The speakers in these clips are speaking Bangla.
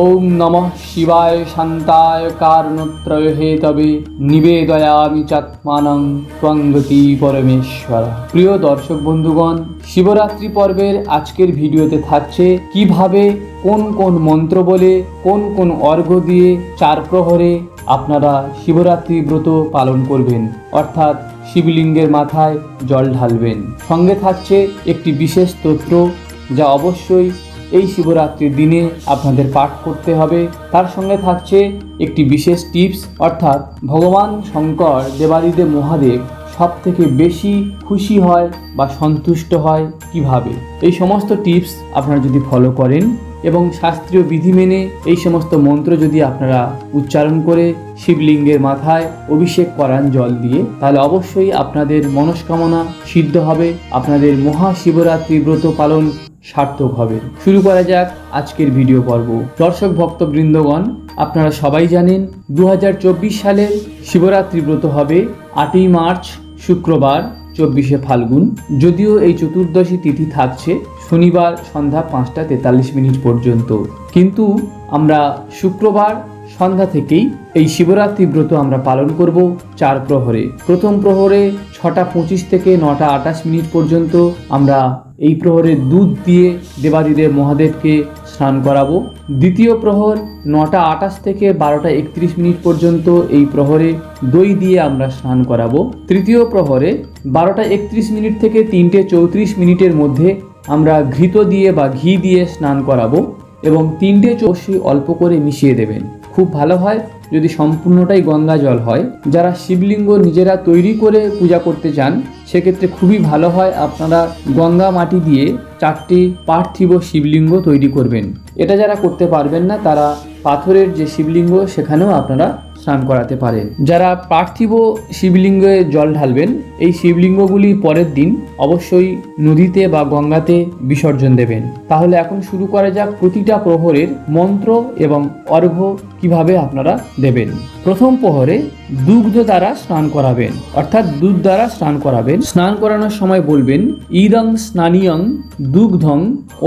ওম নমঃ শিবায় শান্তায় কারণত্রয় হেতবে নিবেদয়ামি চাত্মানং ত্বঙ্গতি পরমেশ্বর। প্রিয় দর্শক বন্ধুগণ, শিবরাত্রি পর্বের আজকের ভিডিওতে থাকছে কীভাবে কোন কোন মন্ত্র বলে, কোন কোন অর্ঘ্য দিয়ে চার প্রহরে আপনারা শিবরাত্রি ব্রত পালন করবেন। অর্থাৎ শিবলিঙ্গের মাথায় জল ঢালবেন। সঙ্গে থাকছে একটি বিশেষ স্তোত্র যা অবশ্যই এই শিবরাত্রির দিনে আপনাদের পাঠ করতে হবে। তার সঙ্গে থাকছে একটি বিশেষ টিপস, অর্থাৎ ভগবান শঙ্কর দেবাদিদেব মহাদেব সব থেকে বেশি খুশি হয় বা সন্তুষ্ট হয় কীভাবে? এই সমস্ত টিপস আপনারা যদি ফলো করেন এবং শাস্ত্রীয় বিধি মেনে এই সমস্ত মন্ত্র যদি আপনারা উচ্চারণ করে শিবলিঙ্গের মাথায় অভিষেক করান জল দিয়ে, তাহলে অবশ্যই আপনাদের মনস্কামনা সিদ্ধ হবে। আপনাদের মহাশিবরাত্রি ব্রত পালন সার্থক হবে। শুরু করা যাক আজকের ভিডিও পর্ব। দর্শক ভক্তবৃন্দগণ, আপনারা সবাই জানেন দু হাজার চব্বিশ সালের শিবরাত্রি ব্রত হবে আটই মার্চ, শুক্রবার, চব্বিশে ফাল্গুন। যদিও এই চতুর্দশী তিথি থাকছে শনিবার সন্ধ্যা পাঁচটা তেতাল্লিশ মিনিট পর্যন্ত। কিন্তু আমরা শুক্রবার সন্ধ্যা থেকেই এই শিবরাত্রি ব্রত আমরা পালন করব চার প্রহরে। প্রথম প্রহরে ছটা পঁচিশ থেকে নটা আটাশ মিনিট পর্যন্ত আমরা এই প্রহরে দুধ দিয়ে দেবাদিদেব মহাদেবকে স্নান করাবো। দ্বিতীয় প্রহর নটা আটাশ থেকে বারোটা একত্রিশ মিনিট পর্যন্ত এই প্রহরে দই দিয়ে আমরা স্নান করাবো। তৃতীয় প্রহরে বারোটা একত্রিশ মিনিট থেকে তিনটে চৌত্রিশ মিনিটের মধ্যে আমরা ঘৃত দিয়ে বা ঘি দিয়ে স্নান করাবো এবং তিনটে অবশ্যই অল্প করে মিশিয়ে দেবেন। খুব ভালো হয় যদি সম্পূর্ণটাই গঙ্গা জল হয়। যারা শিবলিঙ্গ নিজেরা তৈরি করে পূজা করতে চান, সেক্ষেত্রে খুবই ভালো হয় আপনারা গঙ্গা মাটি দিয়ে চারটি পার্থিব শিবলিঙ্গ তৈরি করবেন। এটা যারা করতে পারবেন না, তারা পাথরের যে শিবলিঙ্গ, সেখানেও আপনারা স্নান করাতে পারেন যারা পার্থিব শিবলিঙ্গে জল ঢালবেন, এই শিবলিঙ্গগুলি পরের দিন অবশ্যই নদীতে বা গঙ্গাতে বিসর্জন দেবেন। তাহলে এখন শুরু করা যাক প্রতিটা প্রহরের মন্ত্র এবং অর্ঘ্য কীভাবে আপনারা দেবেন। প্রথম প্রহরে দুগ্ধ দ্বারা স্নান করাবেন, অর্থাৎ দুধ দ্বারা স্নান করাবেন। স্নান করানোর সময় বলবেন, ইদং স্নানিয়ং দুগ্ধং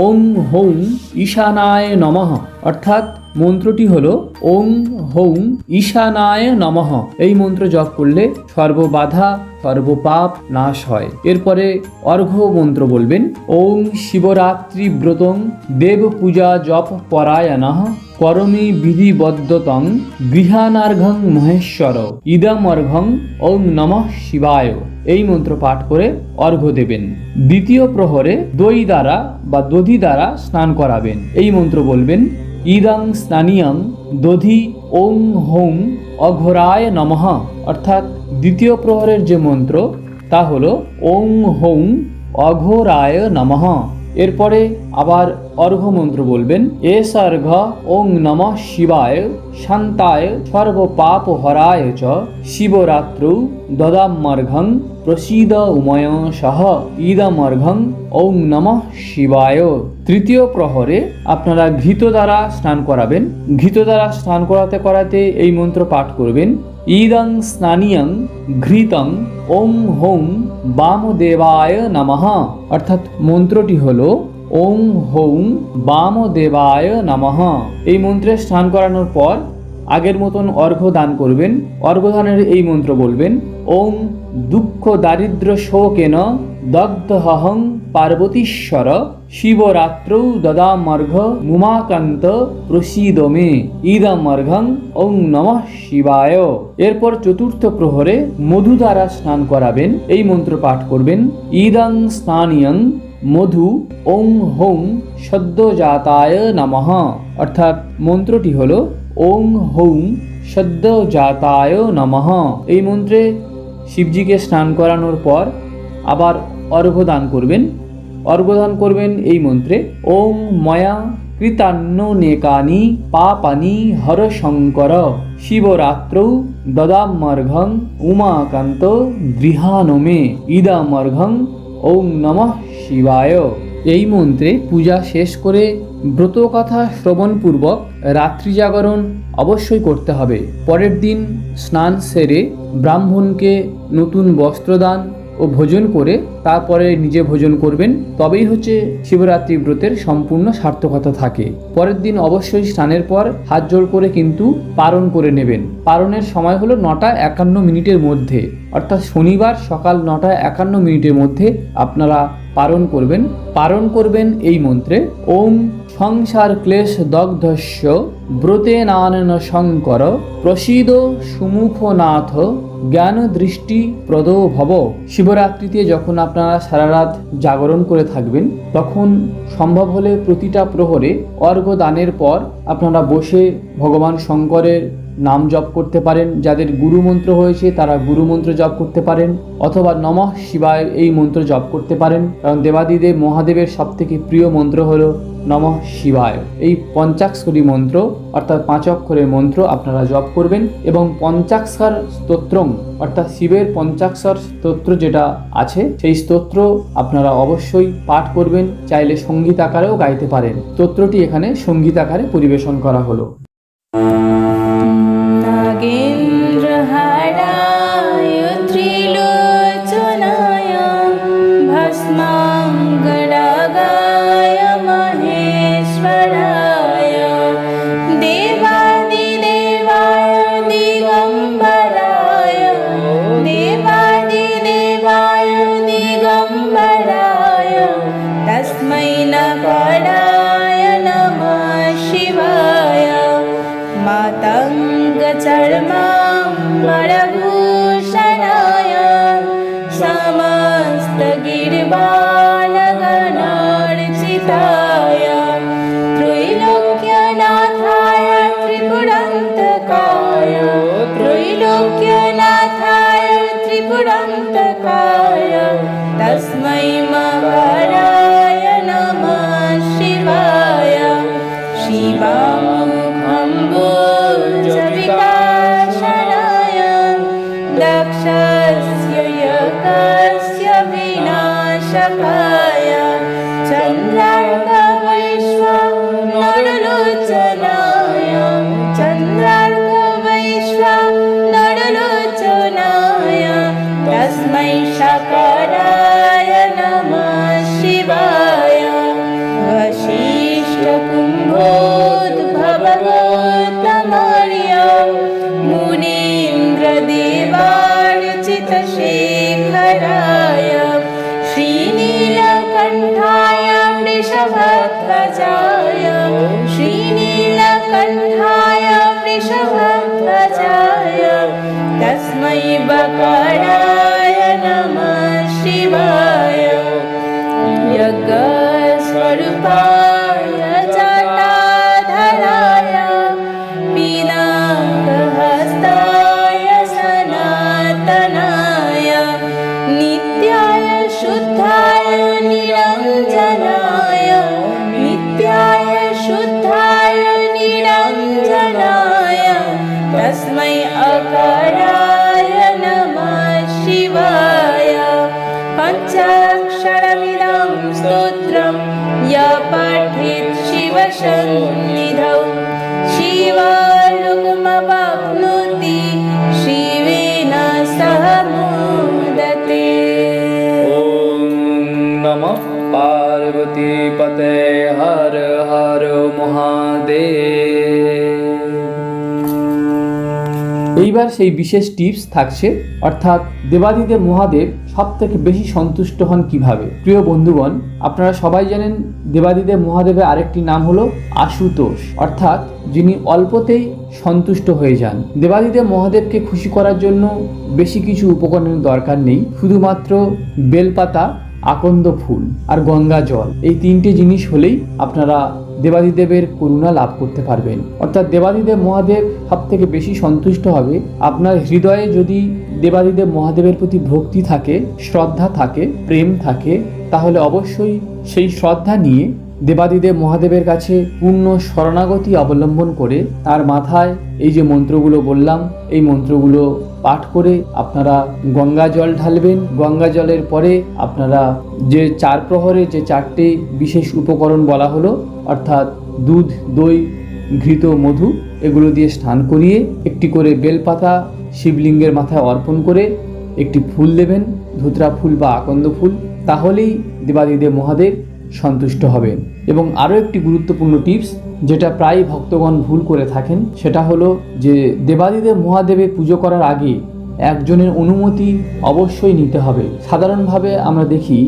ওং হৌং ঈশানায় নমঃ। অর্থাৎ মন্ত্রটি হলো, ওং হৌং ঈশানায় নমঃ। এই মন্ত্র জপ করলে সর্ববাধা, সর্বপাপ নাশ হয়। এরপরে অর্ঘ্য মন্ত্র বলবেন, ওং শিবরাত্রি ব্রতং দেব পূজা জপ পরায়ণঃ করমি বিধিবদ্ধতং গৃহানার্ঘং মহেশ্বর। ইদমর্ঘং ওং নমঃ শিবায়। এই মন্ত্র পাঠ করে অর্ঘ্য দেবেন। দ্বিতীয় প্রহরে দই দ্বারা বা দধি দ্বারা স্নান করাবেন। এই মন্ত্র বলবেন ইদং স্নানিয়ং দধি ওং হোং অঘোরায় নমঃ। অর্থাৎ দ্বিতীয় প্রহরের যে মন্ত্র, তা হল ওং হোং অঘোরায় নমঃ। এরপরে আবার অর্ঘ্য মন্ত্র বলবেন, এ সর্ঘ ওং নমঃ শিবায়, শান্তায় সর্বপাপ হরায় চ, শিবরাত্রৌ দদামর্ঘং প্রসীদ উময় সহ ইদমর্ঘং ওং নমঃ শিবায়। তৃতীয় প্রহরে আপনারা ঘৃত দ্বারা স্নান করাবেন। ঘৃত দ্বারা স্নান করাতে করাতে এই মন্ত্র পাঠ করবেন ইদং স্নানিয়ং ঘৃতং ওং হোং বামদেবায় নমঃ অর্থাৎ মন্ত্রটি হল ওং হোম বামদেবায় নমঃ এই মন্ত্রে স্নান করানোর পর আগের মতন অর্ঘ দান করবেন। অর্ঘ্যদানের এই মন্ত্র বলবেন ওং দুঃখ দারিদ্র শোকেন দগ্ধহং পার্বতীশ্বর শিবরাত্রৌ দদামর্ঘ মুমাকান্ত প্রসীদ মে ইদমর্ঘং ওং নমঃ শিবায়। এরপর চতুর্থ প্রহরে মধু দ্বারা স্নান করাবেন। এই মন্ত্র পাঠ করবেন। ইদং স্নানিয়ং মধু ওং হোং সদ্যজাতায় নমঃ। অর্থাৎ মন্ত্রটি হল ওং হৌং সদ্যজাতায় নমঃ। এই মন্ত্রে শিবজিকে স্নান করানোর পর আবার অর্ঘ্য দান করবেন। অর্ঘ্য দান করবেন এই মন্ত্রে ওং ময়া কৃতান্ননেকানি পাপানি হর শঙ্কর শিবরাত্রৌ দদামর্ঘং উমাকান্ত গৃহানমে ইদামর্ঘং ওং নমঃ শিবায়। এই মন্ত্রে পূজা শেষ করে ব্রত কথা শ্রবণপূর্বক রাত্রি জাগরণ অবশ্যই করতে হবে। পরের দিন স্নান সেরে ব্রাহ্মণকে নতুন বস্ত্রদান ও ভোজন করে তারপরে নিজে ভোজন করবেন। তবেই হচ্ছে শিবরাত্রি ব্রতের সম্পূর্ণ সার্থকতা থাকে। পরের দিন অবশ্যই স্নানের পর হাত জোড় করে কিন্তু পারণ করে নেবেন। পারণের সময় হলো নটা একান্ন মিনিটের মধ্যে। অর্থাৎ শনিবার সকাল নটা একান্ন মিনিটের মধ্যে আপনারা পারণ করবেন। পারণ করবেন এই মন্ত্রে, ওম সংসার ক্লেশ দগ্ধস্য ব্রতে নানন শঙ্কর প্রসীদ সুমুখনাথ জ্ঞান দৃষ্টি প্রদ ভব। শিবরাত্রিতে যখন আপনারা সারা রাত জাগরণ করে থাকবেন। তখন সম্ভব হলে প্রতিটা প্রহরে অর্ঘ্য দানের পর আপনারা বসে ভগবান শঙ্করের নাম জপ করতে পারেন। যাদের গুরু মন্ত্র হয়েছে তারা গুরু মন্ত্র জপ করতে পারেন অথবা নমঃ শিবায় এই মন্ত্র জপ করতে পারেন। কারণ দেবাদিদেব মহাদেবের সবথেকে প্রিয় মন্ত্র হলো নমঃ শিবায়। এই পঞ্চাক্ষরী মন্ত্র, অর্থাৎ পাঁচ অক্ষরের মন্ত্র আপনারা জপ করবেন এবং পঞ্চাক্ষর স্তোত্রম অর্থাৎ শিবের পঞ্চাক্ষর স্তোত্র যেটা আছে, সেই স্তোত্র আপনারা অবশ্যই পাঠ করবেন, চাইলে সংগীত আকারেও গাইতে পারেন। স্তোত্রটি এখানে সংগীত আকারে পরিবেশন করা হলো। Bye. वृषभध्वजाय श्रीनीलकण्ठाय वृषभध्वजाय तस्मै बकराय नमः शिवाय। यज्ञस्वरूपाय जटाधराय पिनाकहस्ताय सनातनाय नित्याय शुद्धाय निरञ्जनाय स्तोत्रं य पठेत् शिवसन्निधौ शिवालोकमवाप्नोति शिवेन सह मोदते ওম নমঃ পার্বতী পতে হর হর মহাদেব এইবার সেই বিশেষ টিপস থাকছে অর্থাৎ দেবাদিদেব মহাদেব সব থেকে বেশি সন্তুষ্ট হন কীভাবে? প্রিয় বন্ধুগণ, আপনারা সবাই জানেন দেবাদিদেব মহাদেবের আরেকটি নাম হলো আশুতোষ। অর্থাৎ যিনি অল্পতেই সন্তুষ্ট হয়ে যান। দেবাদিদেব মহাদেবকে খুশি করার জন্য বেশি কিছু উপকরণের দরকার নেই, শুধুমাত্র বেলপাতা, আকন্দ ফুল আর গঙ্গা জল। এই তিনটে জিনিস হলেই আপনারা দেবাদিদেবের করুণা লাভ করতে পারবেন। অর্থাৎ দেবাদিদেব মহাদেব সব থেকে বেশি সন্তুষ্ট হবে। আপনার হৃদয়ে যদি দেবাদিদেব মহাদেবের প্রতি ভক্তি থাকে, শ্রদ্ধা থাকে, প্রেম থাকে, তাহলে অবশ্যই সেই শ্রদ্ধা নিয়ে দেবাদিদেব মহাদেবের কাছে পূর্ণ শরণাগতি অবলম্বন করে তার মাথায় এই যে মন্ত্রগুলো বললাম, এই মন্ত্রগুলো পাঠ করে আপনারা গঙ্গা জল ঢালবেন। গঙ্গা জলের পরে আপনারা যে চার প্রহরে যে চারটে বিশেষ উপকরণ বলা হলো অর্থাৎ দুধ, দই, ঘৃত, মধু, এগুলো দিয়ে স্নান করিয়ে একটি করে বেলপাতা শিবলিঙ্গের মাথায় অর্পণ করে একটি ফুল দেবেন, ধুতরা ফুল বা আকন্দ ফুল। তাহলেই দেবাদিদেব মহাদেব সন্তুষ্ট হবেন। এবং আরও একটি গুরুত্বপূর্ণ টিপস যেটা প্রায় ভক্তগণ ভুল করে থাকেন, সেটা হলো যে দেবাদিদেব মহাদেবের পুজো করার আগে একজনের অনুমতি অবশ্যই নিতে হবে। সাধারণভাবে আমরা দেখি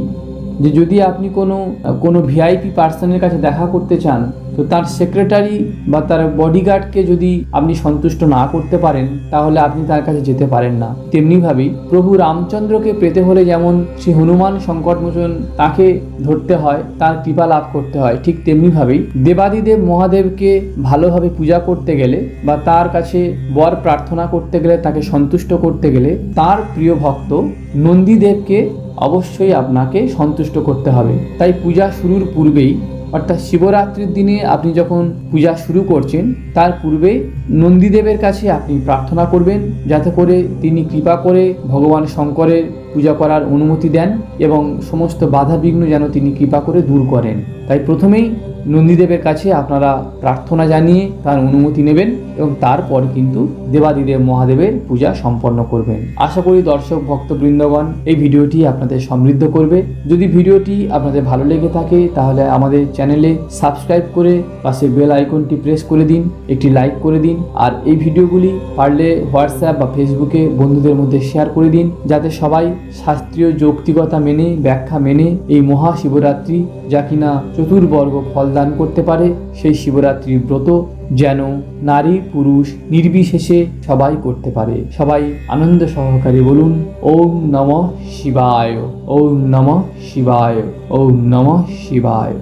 যে যদি আপনি কোনো কোনো ভিআইপি পার্সনের কাছে দেখা করতে চান, তো তার সেক্রেটারি বা তার বডিগার্ডকে যদি আপনি সন্তুষ্ট না করতে পারেন, তাহলে আপনি তার কাছে যেতে পারেন না। তেমনিভাবেই প্রভু রামচন্দ্রকে পেতে হলে যেমন শ্রী হনুমান সংকটমোচন তাকে ধরতে হয়, তার কৃপা লাভ করতে হয়, ঠিক তেমনিভাবেই দেবাদিদেব মহাদেবকে ভালোভাবে পূজা করতে গেলে বা তার কাছে বর প্রার্থনা করতে গেলে, তাকে সন্তুষ্ট করতে গেলে তার প্রিয় ভক্ত নন্দীদেবকে অবশ্যই আপনাকে সন্তুষ্ট করতে হবে। তাই পূজা শুরুর পূর্বেই, অর্থাৎ শিবরাত্রির দিনে আপনি যখন পূজা শুরু করছেন, তার পূর্বে নন্দীদেবের কাছে আপনি প্রার্থনা করবেন, যাতে করে তিনি কৃপা করে ভগবান শঙ্করের পূজা করার অনুমতি দেন এবং সমস্ত বাধা বিঘ্ন যেন তিনি কৃপা করে দূর করেন। তাই প্রথমেই নন্দীদেবের কাছে আপনারা প্রার্থনা জানিয়ে তার অনুমতি নেবেন। এবং তারপর কিন্তু দেবাদিদেব মহাদেবের পূজা সম্পন্ন করবেন। আশা করি দর্শক ভক্ত ভক্তবৃন্দগণ, এই ভিডিওটি আপনাদের সমৃদ্ধ করবে। যদি ভিডিওটি আপনাদের ভালো লেগে থাকে, তাহলে আমাদের চ্যানেলে সাবস্ক্রাইব করে পাশে বেল আইকনটি প্রেস করে দিন, একটি লাইক করে দিন, আর এই ভিডিওগুলি পারলে হোয়াটসঅ্যাপ বা ফেসবুকে বন্ধুদের মধ্যে শেয়ার করে দিন, যাতে সবাই শাস্ত্রীয় যৌক্তিকতা মেনে, ব্যাখ্যা মেনে এই মহাশিবরাত্রি যা কিনা চতুর্বর্গ ফলদান করতে পারে, সেই শিবরাত্রির ব্রত যেন নারী, পুরুষ নির্বিশেষে সবাই করতে পারে। সবাই আনন্দ সহকারে বলুন, ওম নম শিবায়, ওম নম শিবায়, ওম নম শিবায়।